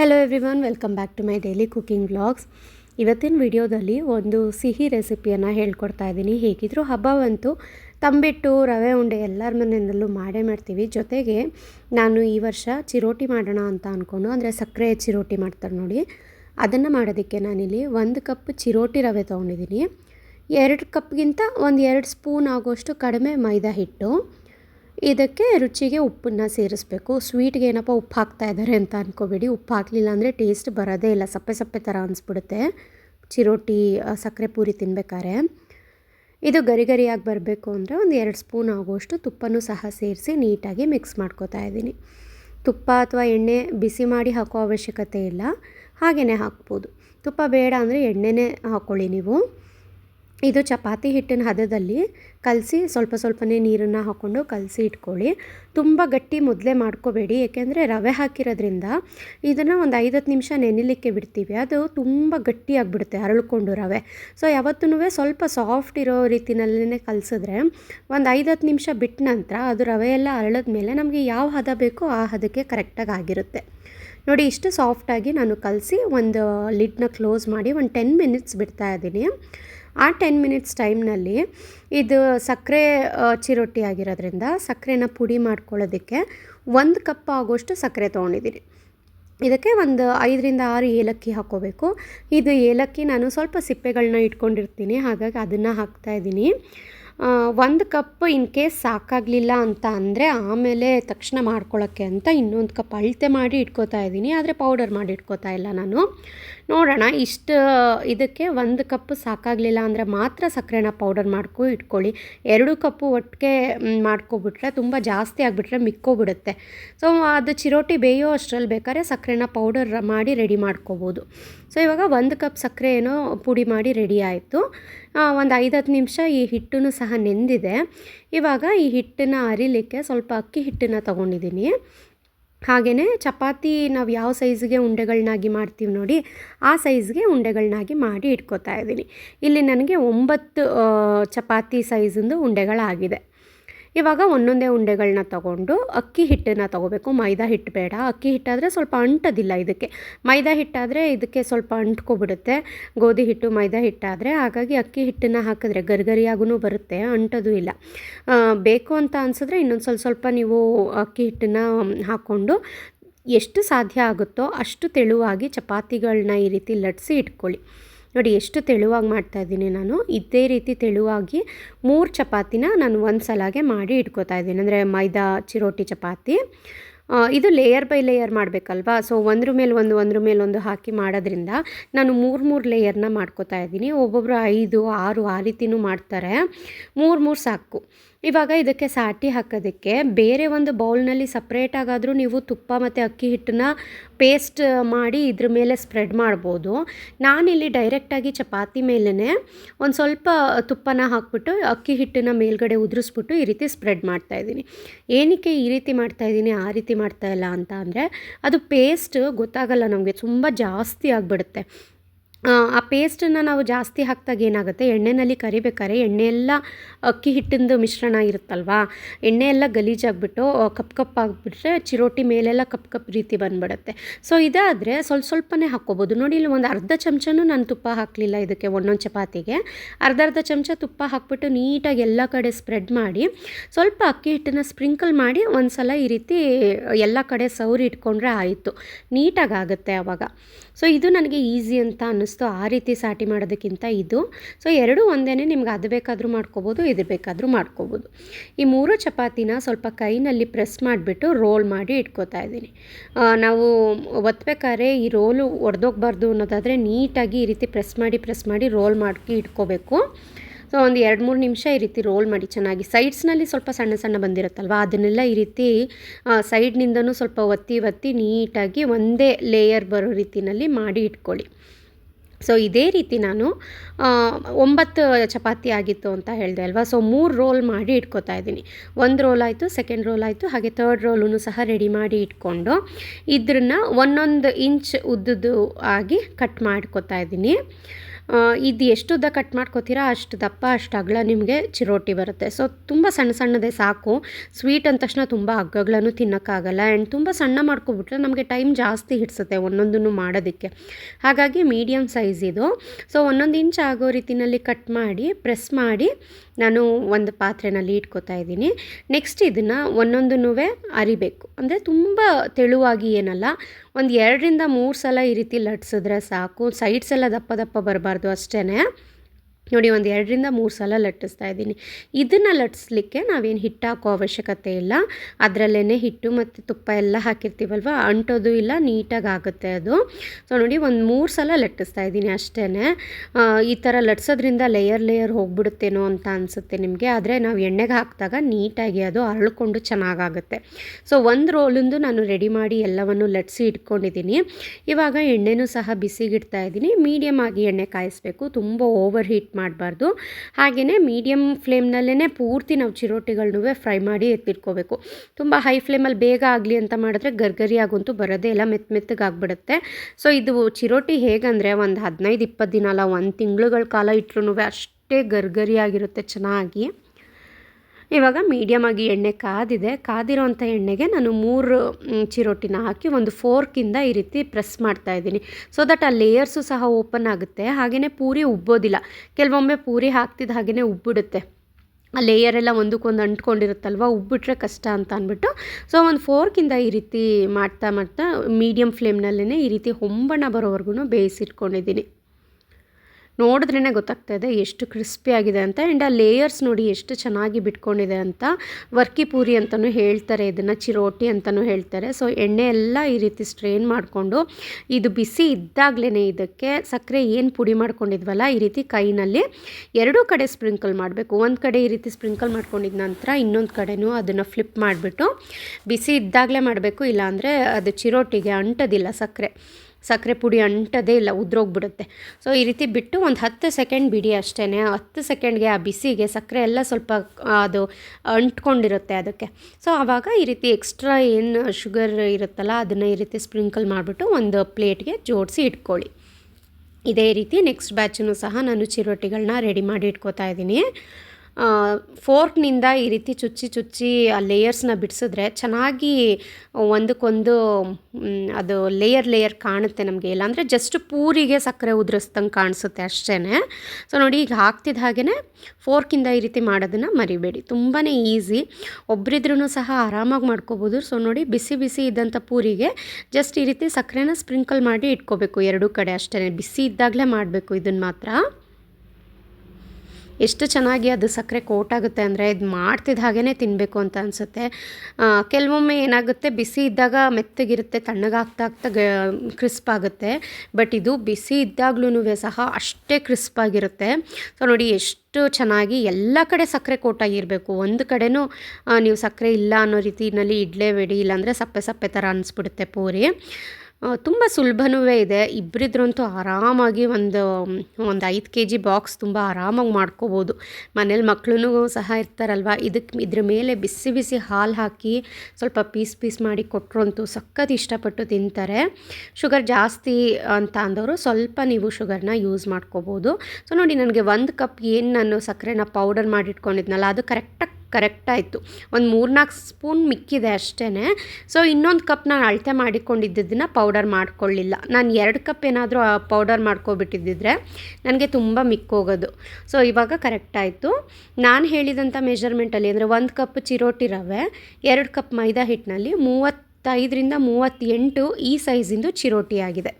Hello everyone welcome back to my daily cooking blogs ಇವತ್ತಿನ ವಿಡಿಯೋದಲ್ಲಿ ಒಂದು ಸಿಹಿ ರೆಸಿಪಿಯನ್ನು ಹೇಳ್ಕೊಡ್ತಾ ಇದ್ದೀನಿ. ಹೇಗಿದ್ದರೂ ಬಂತು ತಂಬಿಟ್ಟು, ರವೆ ಉಂಡೆ ಎಲ್ಲರ ಮನೆಯಲ್ಲೂ ಮಾಡೇ ಮಾಡ್ತೀವಿ. ಜೊತೆಗೆ ನಾನು ಈ ವರ್ಷ ಚಿರೋಟಿ ಮಾಡೋಣ ಅಂತ ಅಂದ್ಕೊಂಡು ಅಂದರೆ ಸಕ್ಕರೆ ಚಿರೋಟಿ ಮಾಡ್ತಾರೆ ನೋಡಿ. ಅದನ್ನು ಮಾಡೋದಕ್ಕೆ ನಾನಿಲ್ಲಿ ಒಂದು ಕಪ್ ಚಿರೋಟಿ ರವೆ ತೊಗೊಂಡಿದ್ದೀನಿ. ಎರಡು ಕಪ್ಗಿಂತ ಒಂದು ಎರಡು ಸ್ಪೂನ್ ಆಗೋಷ್ಟು ಕಡಿಮೆ ಮೈದಾ ಹಿಟ್ಟು. ಇದಕ್ಕೆ ರುಚಿಗೆ ಉಪ್ಪನ್ನು ಸೇರಿಸ್ಬೇಕು. ಸ್ವೀಟ್ಗೆ ಏನಪ್ಪ ಉಪ್ಪು ಹಾಕ್ತಾ ಇದ್ದಾರೆ ಅಂತ ಅಂದ್ಕೋಬೇಡಿ ಉಪ್ಪು ಹಾಕಲಿಲ್ಲ ಅಂದರೆ ಟೇಸ್ಟ್ ಬರೋದೇ ಇಲ್ಲ. ಸಪ್ಪೆ ಸಪ್ಪೆ ಥರ ಅನಿಸ್ಬಿಡುತ್ತೆ. ಚಿರೋಟಿ ಸಕ್ಕರೆ ಪೂರಿ ತಿನ್ಬೇಕಾದ್ರೆ. ಇದು ಗರಿ ಗರಿಯಾಗಿ ಬರಬೇಕು ಅಂದರೆ ಒಂದು ಎರಡು ಸ್ಪೂನ್ ಆಗುವಷ್ಟು ತುಪ್ಪನೂ ಸಹ ಸೇರಿಸಿ ನೀಟಾಗಿ ಮಿಕ್ಸ್ ಮಾಡ್ಕೋತಾ ಇದ್ದೀನಿ. ತುಪ್ಪ ಅಥವಾ ಎಣ್ಣೆ ಬಿಸಿ ಮಾಡಿ ಹಾಕೋ ಅವಶ್ಯಕತೆ ಇಲ್ಲ. ಹಾಗೆಯೇ ಹಾಕ್ಬೋದು. ತುಪ್ಪ ಬೇಡ ಅಂದರೆ ಎಣ್ಣೆನೇ ಹಾಕ್ಕೊಳ್ಳಿ ನೀವು. ಇದು ಚಪಾತಿ ಹಿಟ್ಟಿನ ಹದದಲ್ಲಿ ಕಲಸಿ ಸ್ವಲ್ಪ ಸ್ವಲ್ಪನೇ ನೀರನ್ನು ಹಾಕ್ಕೊಂಡು ಕಲಸಿ ಇಟ್ಕೊಳ್ಳಿ. ತುಂಬ ಗಟ್ಟಿ ಮೊದಲೇ ಮಾಡ್ಕೋಬೇಡಿ, ಏಕೆಂದರೆ ರವೆ ಹಾಕಿರೋದ್ರಿಂದ ಇದನ್ನು ಒಂದು ಐದತ್ತು ನಿಮಿಷ ನೆನಿಲಿಕ್ಕೆ ಬಿಡ್ತೀವಿ. ಅದು ತುಂಬ ಗಟ್ಟಿಯಾಗಿಬಿಡುತ್ತೆ ಅರಳ್ಕೊಂಡು ರವೆ. ಸೊ ಯಾವತ್ತೂ ಸ್ವಲ್ಪ ಸಾಫ್ಟ್ ಇರೋ ರೀತಿಯಲ್ಲೇ ಕಲಸಿದ್ರೆ ಒಂದು ಐದತ್ತು ನಿಮಿಷ ಬಿಟ್ಟ ನಂತರ ಅದು ರವೆ ಎಲ್ಲ ಅರಳಿದ ಮೇಲೆ ನಮಗೆ ಯಾವ ಹದ ಬೇಕೋ ಆ ಹದಕ್ಕೆ ಕರೆಕ್ಟಾಗಿ ಆಗಿರುತ್ತೆ. ನೋಡಿ, ಇಷ್ಟು ಸಾಫ್ಟಾಗಿ ನಾನು ಕಲಸಿ ಒಂದು ಲಿಡ್ನ ಕ್ಲೋಸ್ ಮಾಡಿ ಒಂದು ಟೆನ್ ಮಿನಿಟ್ಸ್ ಬಿಡ್ತಾ ಇದ್ದೀನಿ. ಆ ಟೆನ್ ಮಿನಿಟ್ಸ್ ಟೈಮ್ನಲ್ಲಿ ಇದು ಸಕ್ಕರೆ ಚಿರೊಟ್ಟಿ ಚಿರೋಟಿ ಆಗಿರೋದ್ರಿಂದ ಸಕ್ಕರೆನ ಪುಡಿ ಮಾಡ್ಕೊಳ್ಳೋದಕ್ಕೆ ಒಂದು ಕಪ್ ಆಗೋಷ್ಟು ಸಕ್ಕರೆ ತೊಗೊಂಡಿದ್ದೀನಿ. ಇದಕ್ಕೆ ಒಂದು ಐದರಿಂದ ಆರು ಏಲಕ್ಕಿ ಹಾಕ್ಕೋಬೇಕು. ಇದು ಏಲಕ್ಕಿ ನಾನು ಸ್ವಲ್ಪ ಸಿಪ್ಪೆಗಳನ್ನ ಇಟ್ಕೊಂಡಿರ್ತೀನಿ, ಹಾಗಾಗಿ ಅದನ್ನು ಹಾಕ್ತಾಯಿದ್ದೀನಿ ಒಂದು ಕಪ್ ಇನ್ ಕೇಸ್ ಸಾಕಾಗಲಿಲ್ಲ ಅಂತ ಅಂದರೆ ಆಮೇಲೆ ತಕ್ಷಣ ಮಾಡ್ಕೊಳ್ಳೋಕ್ಕೆ ಅಂತ ಇನ್ನೊಂದು ಕಪ್ ಅಳತೆ ಮಾಡಿ ಇಟ್ಕೋತಾ ಇದ್ದೀನಿ. ಆದರೆ ಪೌಡರ್ ಮಾಡಿ ಇಟ್ಕೋತಾ ಇಲ್ಲ ನಾನು. ನೋಡೋಣ, ಇಷ್ಟು ಇದಕ್ಕೆ ಒಂದು ಕಪ್ ಸಾಕಾಗಲಿಲ್ಲ ಅಂದರೆ ಮಾತ್ರ ಸಕ್ಕರೆನ ಪೌಡರ್ ಮಾಡ್ಕೊ ಇಟ್ಕೊಳ್ಳಿ. ಎರಡು ಕಪ್ಪು ಒಟ್ಟಿಗೆ ಮಾಡ್ಕೊಬಿಟ್ರೆ ತುಂಬ ಜಾಸ್ತಿ ಆಗಿಬಿಟ್ರೆ ಮಿಕ್ಕೋಬಿಡುತ್ತೆ. ಸೊ ಅದು ಚಿರೋಟಿ ಬೇಯೋ ಅಷ್ಟರಲ್ಲಿ ಬೇಕಾದ್ರೆ ಸಕ್ಕರೆನ ಪೌಡರ್ ಮಾಡಿ ರೆಡಿ ಮಾಡ್ಕೋಬೋದು. ಸೊ ಇವಾಗ ಒಂದು ಕಪ್ ಸಕ್ಕರೆ ಏನೋ ಪುಡಿ ಮಾಡಿ ರೆಡಿ ಆಯಿತು. ಒಂದು ಐದು ಹತ್ತು ನಿಮಿಷ ಈ ಹಿಟ್ಟನ್ನು ಸಹ ನೆಂದಿದೆ. ಇವಾಗ ಈ ಹಿಟ್ಟನ್ನು ಅರಿಲಿಕ್ಕೆ ಸ್ವಲ್ಪ ಅಕ್ಕಿ ಹಿಟ್ಟನ್ನು ತೊಗೊಂಡಿದ್ದೀನಿ. ಹಾಗೆಯೇ ಚಪಾತಿ ನಾವು ಯಾವ ಸೈಜ್ಗೆ ಉಂಡೆಗಳನ್ನಾಗಿ ಮಾಡ್ತೀವಿ ನೋಡಿ, ಆ ಸೈಜ್ಗೆ ಉಂಡೆಗಳನ್ನಾಗಿ ಮಾಡಿ ಇಟ್ಕೋತಾ ಇದ್ದೀನಿ. ಇಲ್ಲಿ ನನಗೆ ಒಂಬತ್ತು ಚಪಾತಿ ಸೈಜಿಂದು ಉಂಡೆಗಳಾಗಿದೆ. ಇವಾಗ ಒಂದೊಂದೇ ಉಂಡೆಗಳನ್ನ ತಗೊಂಡು ಅಕ್ಕಿ ಹಿಟ್ಟನ್ನು ತಗೋಬೇಕು. ಮೈದಾ ಹಿಟ್ಟು ಬೇಡ. ಅಕ್ಕಿ ಹಿಟ್ಟಾದರೆ ಸ್ವಲ್ಪ ಅಂಟೋದಿಲ್ಲ ಇದಕ್ಕೆ. ಮೈದಾ ಹಿಟ್ಟಾದರೆ ಇದಕ್ಕೆ ಸ್ವಲ್ಪ ಅಂಟ್ಕೊಬಿಡುತ್ತೆ. ಗೋಧಿ ಹಿಟ್ಟು, ಮೈದಾ ಹಿಟ್ಟಾದರೆ ಹಾಗಾಗಿ ಅಕ್ಕಿ ಹಿಟ್ಟನ್ನು ಹಾಕಿದ್ರೆ ಗರಿಗರಿಯಾಗೂ ಬರುತ್ತೆ, ಅಂಟೋದು ಇಲ್ಲ. ಬೇಕು ಅಂತ ಅನಿಸಿದ್ರೆ ಇನ್ನೊಂದು ಸ್ವಲ್ಪ ಸ್ವಲ್ಪ ನೀವು ಅಕ್ಕಿ ಹಿಟ್ಟನ್ನು ಹಾಕ್ಕೊಂಡು ಎಷ್ಟು ಸಾಧ್ಯ ಆಗುತ್ತೋ ಅಷ್ಟು ತೆಳುವಾಗಿ ಚಪಾತಿಗಳನ್ನ ಈ ರೀತಿ ಲಟ್ಸಿ ಇಟ್ಕೊಳ್ಳಿ. ನೋಡಿ, ಎಷ್ಟು ತೆಳುವಾಗಿ ಮಾಡ್ತಾ ಇದ್ದೀನಿ ನಾನು. ಇದೇ ರೀತಿ ತೆಳುವಾಗಿ ಮೂರು ಚಪಾತಿನ ನಾನು ಒಂದು ಸಲಾಗೆ ಮಾಡಿ ಇಟ್ಕೋತಾ ಇದ್ದೀನಿ. ಅಂದರೆ ಮೈದಾ ಚಿರೋಟಿ ಚಪಾತಿ. ಇದು ಲೇಯರ್ ಬೈ ಲೇಯರ್ ಮಾಡಬೇಕಲ್ವಾ? ಸೊ ಒಂದ್ರ ಮೇಲೆ ಒಂದು, ಒಂದ್ರ ಮೇಲೆ ಒಂದು ಹಾಕಿ ಮಾಡೋದ್ರಿಂದ ನಾನು ಮೂರು ಮೂರು ಲೇಯರ್ನ ಮಾಡ್ಕೋತಾ ಇದ್ದೀನಿ. ಒಬ್ಬೊಬ್ಬರು ಐದು, ಆರು ಆ ರೀತಿನೂ ಮಾಡ್ತಾರೆ. ಮೂರು ಮೂರು ಸಾಕು. ಇವಾಗ ಇದಕ್ಕೆ ಸಾಟಿ ಹಾಕೋದಕ್ಕೆ ಬೇರೆ ಒಂದು ಬೌಲ್ನಲ್ಲಿ ಸಪ್ರೇಟಾಗಾದರೂ ನೀವು ತುಪ್ಪ ಮತ್ತು ಅಕ್ಕಿ ಹಿಟ್ಟನ್ನ ಪೇಸ್ಟ್ ಮಾಡಿ ಇದ್ರ ಮೇಲೆ ಸ್ಪ್ರೆಡ್ ಮಾಡ್ಬೋದು. ನಾನಿಲ್ಲಿ ಡೈರೆಕ್ಟಾಗಿ ಚಪಾತಿ ಮೇಲೇ ಒಂದು ಸ್ವಲ್ಪ ತುಪ್ಪನ ಹಾಕ್ಬಿಟ್ಟು ಅಕ್ಕಿ ಹಿಟ್ಟನ್ನ ಮೇಲ್ಗಡೆ ಉದುರಿಸ್ಬಿಟ್ಟು ಈ ರೀತಿ ಸ್ಪ್ರೆಡ್ ಮಾಡ್ತಾ ಇದ್ದೀನಿ. ಏನಕ್ಕೆ ಈ ರೀತಿ ಮಾಡ್ತಾ ಇದ್ದೀನಿ, ಆ ರೀತಿ ಮಾಡ್ತಾ ಇಲ್ಲ ಅಂತ ಅಂದರೆ ಅದು ಪೇಸ್ಟ್ ಗೊತ್ತಾಗಲ್ಲ ನಮಗೆ, ತುಂಬ ಜಾಸ್ತಿ ಆಗಿಬಿಡುತ್ತೆ. ಆ, ಪೇಸ್ಟನ್ನು ನಾವು ಜಾಸ್ತಿ ಹಾಕಿದಾಗ ಏನಾಗುತ್ತೆ? ಎಣ್ಣೆಯಲ್ಲಿ ಕರಿಬೇಕಾದ್ರೆ ಎಣ್ಣೆ ಎಲ್ಲ ಅಕ್ಕಿ ಹಿಟ್ಟಿಂದು ಮಿಶ್ರಣ ಇರುತ್ತಲ್ವಾ? ಎಣ್ಣೆ ಎಲ್ಲ ಗಲೀಜಾಗ್ಬಿಟ್ಟು ಕಪ್ ಕಪ್ ಆಗಿಬಿಟ್ರೆ ಚಿರೋಟಿ ಮೇಲೆಲ್ಲ ಕಪ್ ಕಪ್ ರೀತಿ ಬಂದ್ಬಿಡುತ್ತೆ. ಸೊ ಇದಾದರೆ ಸ್ವಲ್ಪ ಸ್ವಲ್ಪನೇ ಹಾಕ್ಕೋಬೋದು. ನೋಡಿ ಇಲ್ಲಿ ಒಂದು ಅರ್ಧ ಚಮಚನೂ ನಾನು ತುಪ್ಪ ಹಾಕಲಿಲ್ಲ ಇದಕ್ಕೆ ಒಂದೊಂದು ಚಪಾತಿಗೆ. ಅರ್ಧ ಅರ್ಧ ಚಮಚ ತುಪ್ಪ ಹಾಕ್ಬಿಟ್ಟು ನೀಟಾಗಿ ಎಲ್ಲ ಕಡೆ ಸ್ಪ್ರೆಡ್ ಮಾಡಿ ಸ್ವಲ್ಪ ಅಕ್ಕಿ ಹಿಟ್ಟನ್ನು ಸ್ಪ್ರಿಂಕಲ್ ಮಾಡಿ ಒಂದು ಸಲ ಈ ರೀತಿ ಎಲ್ಲ ಕಡೆ ಸೌರಿ ಇಟ್ಕೊಂಡ್ರೆ ಆಯಿತು. ನೀಟಾಗಿ ಆಗುತ್ತೆ ಆವಾಗ ಸೊ ಇದು ನನಗೆ ಈಸಿ ಅಂತ ಅನ್ನಿಸ್ತು ಆ ರೀತಿ ಸಾಟಿ ಮಾಡೋದಕ್ಕಿಂತ ಇದು. ಸೊ ಎರಡೂ ಒಂದೇ ನಿಮ್ಗೆ ಅದು ಬೇಕಾದರೂ ಮಾಡ್ಕೋಬೋದು ಇದ್ರ ಬೇಕಾದರೂ ಮಾಡ್ಕೋಬೋದು. ಈ ಮೂರು ಚಪಾತಿನ ಸ್ವಲ್ಪ ಕೈನಲ್ಲಿ ಪ್ರೆಸ್ ಮಾಡಿಬಿಟ್ಟು ರೋಲ್ ಮಾಡಿ ಇಟ್ಕೋತಾ ಇದ್ದೀನಿ. ನಾವು ಒತ್ತಬೇಕಾದ್ರೆ ಈ ರೋಲು ಒಡೆದೋಗ್ಬಾರ್ದು ಅನ್ನೋದಾದರೆ ನೀಟಾಗಿ ಈ ರೀತಿ ಪ್ರೆಸ್ ಮಾಡಿ ಪ್ರೆಸ್ ಮಾಡಿ ರೋಲ್ ಮಾಡಿ ಇಟ್ಕೋಬೇಕು. ಸೊ ಒಂದು ಎರಡು ಮೂರು ನಿಮಿಷ ಈ ರೀತಿ ರೋಲ್ ಮಾಡಿ ಚೆನ್ನಾಗಿ. ಸೈಡ್ಸ್ನಲ್ಲಿ ಸ್ವಲ್ಪ ಸಣ್ಣ ಸಣ್ಣ ಬಂದಿರುತ್ತಲ್ವ? ಅದನ್ನೆಲ್ಲ ಈ ರೀತಿ ಸೈಡ್ನಿಂದನೂ ಸ್ವಲ್ಪ ಒತ್ತಿ ಒತ್ತಿ ನೀಟಾಗಿ ಒಂದೇ ಲೇಯರ್ ಬರೋ ರೀತಿನಲ್ಲಿ ಮಾಡಿ ಇಟ್ಕೊಳ್ಳಿ. ಸೊ ಇದೇ ರೀತಿ ನಾನು ಒಂಬತ್ತು ಚಪಾತಿ ಆಗಿತ್ತು ಅಂತ ಹೇಳಿದೆ ಅಲ್ವಾ? ಸೊ ಮೂರು ರೋಲ್ ಮಾಡಿ ಇಟ್ಕೋತಾ ಇದ್ದೀನಿ. ಒಂದು ರೋಲ್ ಆಯಿತು ಸೆಕೆಂಡ್ ರೋಲ್ ಆಯಿತು, ಹಾಗೆ ತರ್ಡ್ ರೋಲೂ ಸಹ ರೆಡಿ ಮಾಡಿ ಇಟ್ಕೊಂಡು, ಇದ್ರನ್ನ ಒಂದೊಂದು ಇಂಚ್ ಉದ್ದದ್ದು ಆಗಿ ಕಟ್ ಮಾಡ್ಕೋತಾ ಇದ್ದೀನಿ. ಇದು ಎಷ್ಟು ಕಟ್ ಮಾಡ್ಕೋತೀರಾ, ಅಷ್ಟು ದಪ್ಪ, ಅಷ್ಟು ಅಗಲ ನಿಮಗೆ ಚಿರೋಟಿ ಬರುತ್ತೆ. ಸೊ ತುಂಬ ಸಣ್ಣ ಸಣ್ಣದೇ ಸಾಕು. ಸ್ವೀಟ್ ಅಂದ ತಕ್ಷಣ ತುಂಬ ಹಗ್ಗಗಳನ್ನು ತಿನ್ನೋಕ್ಕಾಗಲ್ಲ. ಆ್ಯಂಡ್ ತುಂಬ ಸಣ್ಣ ಮಾಡ್ಕೊಬಿಟ್ರೆ ನಮಗೆ ಟೈಮ್ ಜಾಸ್ತಿ ಹಿಡಿಸುತ್ತೆ ಒಂದೊಂದನ್ನು ಮಾಡೋದಕ್ಕೆ. ಹಾಗಾಗಿ ಮೀಡಿಯಮ್ ಸೈಜ್ ಇದು. ಸೊ ಒಂದೊಂದು ಇಂಚ್ ಆಗೋ ರೀತಿಯಲ್ಲಿ ಕಟ್ ಮಾಡಿ ಪ್ರೆಸ್ ಮಾಡಿ ನಾನು ಒಂದು ಪಾತ್ರೆನಲ್ಲಿ ಇಟ್ಕೋತಾ ಇದ್ದೀನಿ. ನೆಕ್ಸ್ಟ್ ಇದನ್ನು ಒಂದೊಂದನ್ನೂ ಅರಿಬೇಕು. ಅಂದರೆ ತುಂಬ ತೆಳುವಾಗಿ ಏನಲ್ಲ ಒಂದು ಎರಡರಿಂದ ಮೂರು ಸಲ ಈ ರೀತಿ ಲಟ್ಸಿದ್ರೆ ಸಾಕು. ಸೈಡ್ಸ್ ಎಲ್ಲ ದಪ್ಪ ದಪ್ಪ ಬರಬಾರ್ದು ಅಷ್ಟೇ ನೋಡಿ, ಒಂದು ಎರಡರಿಂದ ಮೂರು ಸಲ ಲಟ್ಟಿಸ್ತಾ ಇದ್ದೀನಿ. ಇದನ್ನು ಲಟ್ಟಿಸ್ಲಿಕ್ಕೆ ನಾವೇನು ಹಿಟ್ಟು ಹಾಕೋ ಅವಶ್ಯಕತೆ ಇಲ್ಲ. ಅದರಲ್ಲೇ ಹಿಟ್ಟು ಮತ್ತು ತುಪ್ಪ ಎಲ್ಲ ಹಾಕಿರ್ತೀವಲ್ವ, ಅಂಟೋದು ಇಲ್ಲ, ನೀಟಾಗಿ ಆಗುತ್ತೆ ಅದು. ಸೊ ನೋಡಿ, ಒಂದು ಮೂರು ಸಲ ಲಟ್ಟಿಸ್ತಾ ಇದ್ದೀನಿ ಅಷ್ಟೇ ಈ ಥರ ಲಟ್ಸೋದ್ರಿಂದ ಲೇಯರ್ ಲೇಯರ್ ಹೋಗ್ಬಿಡುತ್ತೇನೋ ಅಂತ ಅನಿಸುತ್ತೆ ನಿಮಗೆ. ಆದರೆ ನಾವು ಎಣ್ಣೆಗೆ ಹಾಕಿದಾಗ ನೀಟಾಗಿ ಅದು ಅರಳ್ಕೊಂಡು ಚೆನ್ನಾಗಾಗುತ್ತೆ. ಸೊ ಒಂದು ರೋಲಿಂದು ನಾನು ರೆಡಿ ಮಾಡಿ ಎಲ್ಲವನ್ನು ಲಟ್ಸಿ ಇಟ್ಕೊಂಡಿದ್ದೀನಿ. ಇವಾಗ ಎಣ್ಣೆನೂ ಸಹ ಬಿಸಿಗಿಡ್ತಾ ಇದ್ದೀನಿ. ಮೀಡಿಯಮ್ ಆಗಿ ಎಣ್ಣೆ ಕಾಯಿಸ್ಬೇಕು. ತುಂಬ ಓವರ್ ಹೀಟ್ ಮಾಡಬಾರ್ದು. ಹಾಗೆಯೇ ಮೀಡಿಯಮ್ ಫ್ಲೇಮ್ನಲ್ಲೇ ಪೂರ್ತಿ ನಾವು ಚಿರೋಟಿಗಳನ್ನೂ ಫ್ರೈ ಮಾಡಿ ಎತ್ತಿಟ್ಕೋಬೇಕು. ತುಂಬ ಹೈ ಫ್ಲೇಮಲ್ಲಿ ಬೇಗ ಆಗಲಿ ಅಂತ ಮಾಡಿದ್ರೆ ಗರ್ಗರಿಯಾಗಂತೂ ಬರೋದೇ ಇಲ್ಲ, ಮೆತ್ತ ಮೆತ್ತಗಾಗ್ಬಿಡುತ್ತೆ. ಸೊ ಇದು ಚಿರೋಟಿ ಹೇಗಂದರೆ ಒಂದು ಹದಿನೈದು ಇಪ್ಪತ್ತು ದಿನ ಅಲ್ಲ, ಒಂದು ತಿಂಗಳುಗಳ ಕಾಲ ಇಟ್ಟರು ಅಷ್ಟೇ ಗರ್ಗರಿಯಾಗಿರುತ್ತೆ ಚೆನ್ನಾಗಿ. ಇವಾಗ ಮೀಡಿಯಮ್ ಆಗಿ ಎಣ್ಣೆ ಕಾದಿದೆ. ಕಾದಿರೋವಂಥ ಎಣ್ಣೆಗೆ ನಾನು ಮೂರು ಚಿರೋಟಿನ ಹಾಕಿ ಒಂದು ಫೋರ್ಕಿಂದ ಈ ರೀತಿ ಪ್ರೆಸ್ ಮಾಡ್ತಾ ಇದ್ದೀನಿ. ಸೊ ದಟ್ ಆ ಲೇಯರ್ಸು ಸಹ ಓಪನ್ ಆಗುತ್ತೆ. ಹಾಗೆಯೇ ಪೂರಿ ಉಬ್ಬೋದಿಲ್ಲ. ಕೆಲವೊಮ್ಮೆ ಪೂರಿ ಹಾಕ್ತಿದ್ದ ಹಾಗೆಯೇ ಉಬ್ಬಿಡುತ್ತೆ. ಆ ಲೇಯರ್ ಎಲ್ಲ ಒಂದಕ್ಕೊಂದು ಅಂಟ್ಕೊಂಡಿರುತ್ತಲ್ವ? ಉಬ್ಬಿಟ್ರೆ ಕಷ್ಟ ಅಂತ ಅಂದ್ಬಿಟ್ಟು. ಸೊ ಒಂದು ಫೋರ್ಕಿಂದ ಈ ರೀತಿ ಮಾಡ್ತಾ ಮಾಡ್ತಾ ಮೀಡಿಯಮ್ ಫ್ಲೇಮ್ನಲ್ಲೇ ಈ ರೀತಿ ಹೊಂಬಣ್ಣ ಬರೋವರೆಗೂ ಬೇಯಿಸಿಟ್ಕೊಂಡಿದ್ದೀನಿ. ನೋಡಿದ್ರೇ ಗೊತ್ತಾಗ್ತಾ ಇದೆ ಎಷ್ಟು ಕ್ರಿಸ್ಪಿ ಆಗಿದೆ ಅಂತ. ಆ್ಯಂಡ್ ಆ ಲೇಯರ್ಸ್ ನೋಡಿ ಎಷ್ಟು ಚೆನ್ನಾಗಿ ಬಿಟ್ಕೊಂಡಿದೆ ಅಂತ ವರ್ಕಿ ಪೂರಿ ಅಂತಲೂ ಹೇಳ್ತಾರೆ, ಇದನ್ನು ಚಿರೋಟಿ ಅಂತಲೂ ಹೇಳ್ತಾರೆ. ಸೊ ಎಣ್ಣೆ ಎಲ್ಲ ಈ ರೀತಿ ಸ್ಟ್ರೈನ್ ಮಾಡಿಕೊಂಡು ಇದು ಬಿಸಿ ಇದ್ದಾಗಲೇ ಇದಕ್ಕೆ ಸಕ್ಕರೆ ಏನು ಪುಡಿ ಮಾಡ್ಕೊಂಡಿದ್ವಲ್ಲ, ಈ ರೀತಿ ಕೈನಲ್ಲಿ ಎರಡೂ ಕಡೆ ಸ್ಪ್ರಿಂಕಲ್ ಮಾಡಬೇಕು. ಒಂದು ಕಡೆ ಈ ರೀತಿ ಸ್ಪ್ರಿಂಕಲ್ ಮಾಡ್ಕೊಂಡಿದ ನಂತರ ಇನ್ನೊಂದು ಕಡೆನೂ ಅದನ್ನು ಫ್ಲಿಪ್ ಮಾಡಿಬಿಟ್ಟು ಬಿಸಿ ಇದ್ದಾಗಲೇ ಮಾಡಬೇಕು. ಇಲ್ಲಾಂದರೆ ಅದು ಚಿರೋಟಿಗೆ ಅಂಟೋದಿಲ್ಲ ಸಕ್ಕರೆ. ಸಕ್ಕರೆ ಪುಡಿ ಅಂಟದೇ ಇಲ್ಲ, ಉದ್ರೋಗ್ಬಿಡುತ್ತೆ. ಸೊ ಈ ರೀತಿ ಬಿಟ್ಟು ಒಂದು ಹತ್ತು ಸೆಕೆಂಡ್ ಬಿಡಿ ಅಷ್ಟೇ ಹತ್ತು ಸೆಕೆಂಡ್ಗೆ ಆ ಬಿಸಿಗೆ ಸಕ್ಕರೆ ಎಲ್ಲ ಸ್ವಲ್ಪ ಅದು ಅಂಟ್ಕೊಂಡಿರುತ್ತೆ ಅದಕ್ಕೆ. ಸೊ ಆವಾಗ ಈ ರೀತಿ ಎಕ್ಸ್ಟ್ರಾ ಏನು ಶುಗರ್ ಇರುತ್ತಲ್ಲ, ಅದನ್ನು ಈ ರೀತಿ ಸ್ಪ್ರಿಂಕಲ್ ಮಾಡಿಬಿಟ್ಟು ಒಂದು ಪ್ಲೇಟ್ಗೆ ಜೋಡಿಸಿ ಇಟ್ಕೊಳ್ಳಿ. ಇದೇ ರೀತಿ ನೆಕ್ಸ್ಟ್ ಬ್ಯಾಚನ್ನು ಸಹ ನಾನು ಚಿರೋಟಿಗಳನ್ನ ರೆಡಿ ಮಾಡಿ ಇಟ್ಕೋತಾ ಇದ್ದೀನಿ. ಫೋರ್ಕ್ನಿಂದ ಈ ರೀತಿ ಚುಚ್ಚಿ ಚುಚ್ಚಿ ಆ ಲೇಯರ್ಸ್ನ ಬಿಡಿಸಿದ್ರೆ ಚೆನ್ನಾಗಿ ಒಂದಕ್ಕೊಂದು ಅದು ಲೇಯರ್ ಲೇಯರ್ ಕಾಣುತ್ತೆ ನಮಗೆ. ಇಲ್ಲಾಂದರೆ ಜಸ್ಟ್ ಪೂರಿಗೆ ಸಕ್ಕರೆ ಉದುರಿಸ್ದಂಗೆ ಕಾಣಿಸುತ್ತೆ ಅಷ್ಟೇ ಸೊ ನೋಡಿ ಈಗ ಹಾಕ್ತಿದ್ದ ಹಾಗೆಯೇ ಫೋರ್ಕಿಂದ ಈ ರೀತಿ ಮಾಡೋದನ್ನು ಮರಿಬೇಡಿ. ತುಂಬಾ ಈಸಿ. ಒಬ್ಬರಿದ್ರೂ ಸಹ ಆರಾಮಾಗಿ ಮಾಡ್ಕೋಬೋದು. ಸೊ ನೋಡಿ ಬಿಸಿ ಬಿಸಿ ಇದ್ದಂಥ ಪೂರಿಗೆ ಜಸ್ಟ್ ಈ ರೀತಿ ಸಕ್ಕರೆನ ಸ್ಪ್ರಿಂಕಲ್ ಮಾಡಿ ಇಟ್ಕೋಬೇಕು. ಎರಡೂ ಕಡೆ ಅಷ್ಟೇ ಬಿಸಿ ಇದ್ದಾಗಲೇ ಮಾಡಬೇಕು ಇದನ್ನು ಮಾತ್ರ. ಎಷ್ಟು ಚೆನ್ನಾಗಿ ಅದು ಸಕ್ಕರೆ ಕೋಟ್ ಆಗುತ್ತೆ ಅಂದರೆ ಇದು ಮಾಡ್ತಿದ್ದ ಹಾಗೇ ತಿನ್ನಬೇಕು ಅಂತ ಅನಿಸುತ್ತೆ. ಕೆಲವೊಮ್ಮೆ ಏನಾಗುತ್ತೆ, ಬಿಸಿ ಇದ್ದಾಗ ಮೆತ್ತಗಿರುತ್ತೆ, ತಣ್ಣಗಾಗ್ತಾ ಆಗ್ತಾ ಕ್ರಿಸ್ಪ್ ಆಗುತ್ತೆ. ಬಟ್ ಇದು ಬಿಸಿ ಇದ್ದಾಗ್ಲೂ ಸಹ ಅಷ್ಟೇ ಕ್ರಿಸ್ಪ್ ಆಗಿರುತ್ತೆ. ಸೊ ನೋಡಿ, ಎಷ್ಟು ಚೆನ್ನಾಗಿ ಎಲ್ಲ ಕಡೆ ಸಕ್ಕರೆ ಕೋಟಾಗಿರಬೇಕು ಒಂದು ಕಡೆನೂ ನೀವು ಸಕ್ಕರೆ ಇಲ್ಲ ಅನ್ನೋ ರೀತಿಯಲ್ಲಿ ಇಡ್ಲೇಬೇಡಿ, ಇಲ್ಲಾಂದರೆ ಸಪ್ಪೆ ಸಪ್ಪೆ ಥರ ಅನಿಸ್ಬಿಡುತ್ತೆ ಪೂರಿ. ತುಂಬ ಸುಲಭನೂ ಇದೆ. ಇಬ್ಬರಿದ್ರಂತೂ ಆರಾಮಾಗಿ ಒಂದು ಒಂದು ಐದು ಕೆ ಜಿ ಬಾಕ್ಸ್ ತುಂಬ ಆರಾಮಾಗಿ ಮಾಡ್ಕೋಬೋದು. ಮನೇಲಿ ಮಕ್ಳೂ ಸಹ ಇರ್ತಾರಲ್ವ? ಇದಕ್ಕೆ ಇದ್ರ ಮೇಲೆ ಬಿಸಿ ಬಿಸಿ ಹಾಲು ಹಾಕಿ ಸ್ವಲ್ಪ ಪೀಸ್ ಪೀಸ್ ಮಾಡಿ ಕೊಟ್ಟರಂತೂ ಸಖತ್ ಇಷ್ಟಪಟ್ಟು ತಿಂತಾರೆ. ಶುಗರ್ ಜಾಸ್ತಿ ಅಂತ ಅಂದವರು ಸ್ವಲ್ಪ ನೀವು ಶುಗರ್ನ ಯೂಸ್ ಮಾಡ್ಕೋಬೋದು. ಸೊ ನೋಡಿ, ನನಗೆ ಒಂದು ಕಪ್ ಏನು ನಾನು ಸಕ್ಕರೆನ ಪೌಡರ್ ಮಾಡಿಟ್ಕೊಂಡಿದ್ನಲ್ಲ, ಅದು ಕರೆಕ್ಟಾಗಿ ಕರೆಕ್ಟ್ ಆಯಿತು ಒಂದು ಮೂರ್ನಾಲ್ಕು ಸ್ಪೂನ್ ಮಿಕ್ಕಿದೆ ಅಷ್ಟೇ ಸೊ ಇನ್ನೊಂದು ಕಪ್ ನಾನು ಅಳತೆ ಮಾಡಿಕೊಂಡಿದ್ದನ್ನು ಪೌಡರ್ ಮಾಡ್ಕೊಳ್ಳಿಲ್ಲ. ನಾನು ಎರಡು ಕಪ್ ಏನಾದರೂ ಪೌಡರ್ ಮಾಡ್ಕೊಬಿಟ್ಟಿದ್ದಿದ್ರೆ ನನಗೆ ತುಂಬ ಮಿಕ್ಕೋಗೋದು. ಸೊ ಇವಾಗ ಕರೆಕ್ಟ್ ಆಯಿತು ನಾನು ಹೇಳಿದಂಥ ಮೆಜರ್ಮೆಂಟಲ್ಲಿ ಅಂದರೆ ಒಂದು ಕಪ್ ಚಿರೋಟಿ ರವೆ, ಎರಡು ಕಪ್ ಮೈದಾ ಹಿಟ್ಟಿನಲ್ಲಿ ಮೂವತ್ತೈದರಿಂದ ಮೂವತ್ತೆಂಟು ಈ ಸೈಜಿಂದು ಚಿರೋಟಿ ಆಗಿದೆ.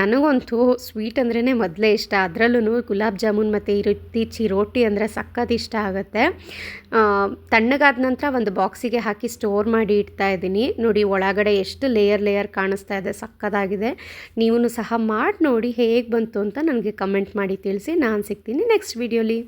ನನಗಂತೂ ಸ್ವೀಟ್ ಅಂದ್ರೇ ಮೊದಲೇ ಇಷ್ಟ. ಅದರಲ್ಲೂ ಗುಲಾಬ್ ಜಾಮೂನ್ ಮತ್ತು ಈ ರೀತಿ ಚಿರೋಟಿ ಅಂದರೆ ಸಖತ್ ಇಷ್ಟ ಆಗುತ್ತೆ. ತಣ್ಣಗಾದ ನಂತರ ಒಂದು ಬಾಕ್ಸಿಗೆ ಹಾಕಿ ಸ್ಟೋರ್ ಮಾಡಿ ಇಡ್ತಾ ಇದ್ದೀನಿ. ನೋಡಿ, ಒಳಗಡೆ ಎಷ್ಟು ಲೇಯರ್ ಲೇಯರ್ ಕಾಣಿಸ್ತಾ ಇದೆ ಸಕ್ಕದಾಗಿದೆ ನೀವು ಸಹ ಮಾಡಿ ನೋಡಿ ಹೇಗೆ ಬಂತು ಅಂತ ನನಗೆ ಕಮೆಂಟ್ ಮಾಡಿ ತಿಳಿಸಿ. ನಾನು ಸಿಗ್ತೀನಿ ನೆಕ್ಸ್ಟ್ ವೀಡಿಯೋಲಿ.